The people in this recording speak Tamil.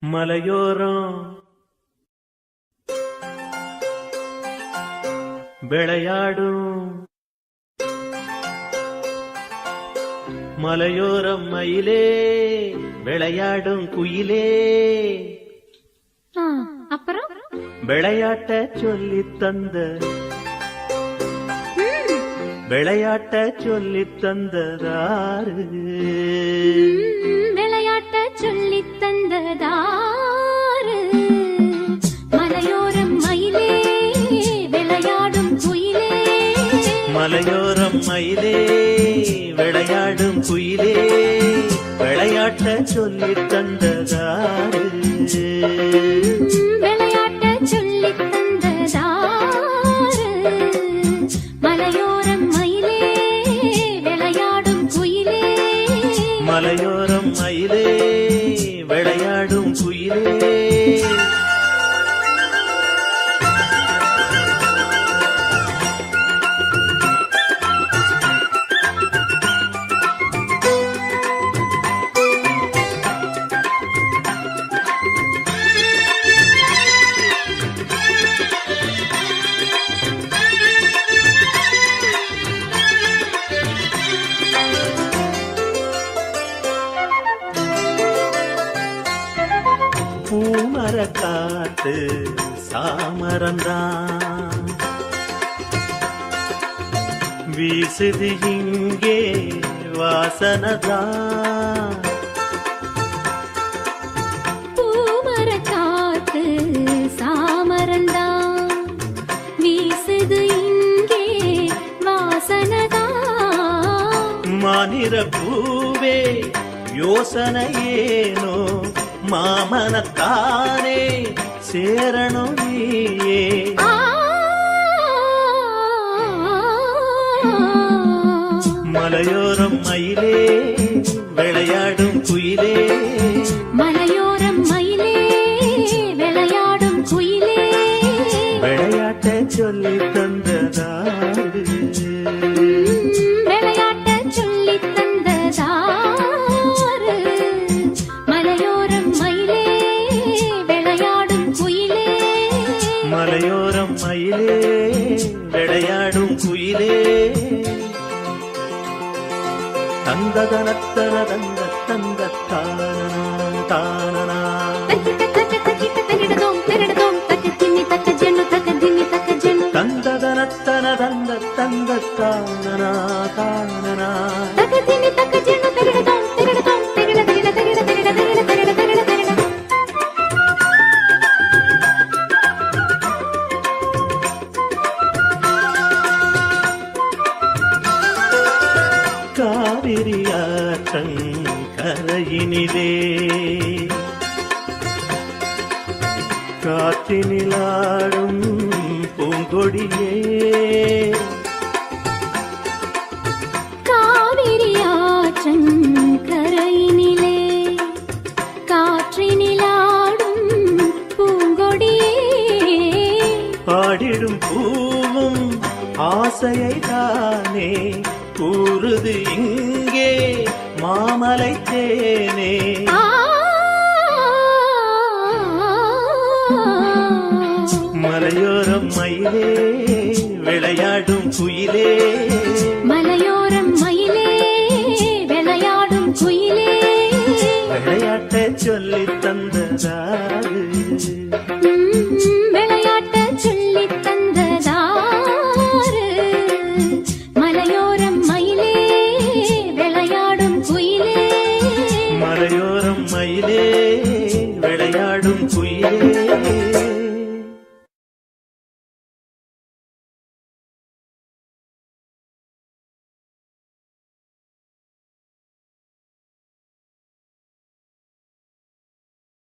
மலையோரம். விளையாடும். மலையோரம் மயிலே விளையாடும் குயிலே. அப்புறம்? விளையாட்ட சொல்லி தந்த. விளையாட்ட சொல்லி தந்ததாரு. விளையாட்ட சொல்லித் தந்ததாரு மலையோரம் மயிலே விளையாடும் குயிலே. மலையோரம் மயிலே விளையாடும் குயிலே. விளையாட்ட சொல்லி தந்ததாரு ம், விளையாட்ட சொல்லித் தந்ததாரு மலையோரம் மயிலே விளையாடும் குயிலே. மலையோரம் you. காத்து சாமரந்தான். வீசுது இங்கே வாசனதான். பூமரக் காத்து சாமரந்தான். வீசுது இங்கே வாசனதான். மானிர பூவே யோசனை ஏனோ மாமனத்தானே சேரணும் நீயே. மலையோரம் மயிலே விளையாடும் குயிலே. மலையோரம் மயிலே விளையாடும் குயிலே. தந்ததனத்தன தந்த தந்த தானனா தானனா. காவிரியாற்றங் கரையினிலே. காற்றினிலாடும் பூங்கொடியே. காவிரி ஆற்றங்கரையினிலே காற்றினிலாடும் பூங்கொடியே. பாடிடும் பூவும் ஆசையை தானே கூறுது இங்கே மாமலை தேனே. மலையோரம் மயிலே விளையாடும் குயிலே. மலையோரம் மயிலே விளையாடும் குயிலே. விளையாட்ட சொல்லி மயிலே விளையாடும் குயிலே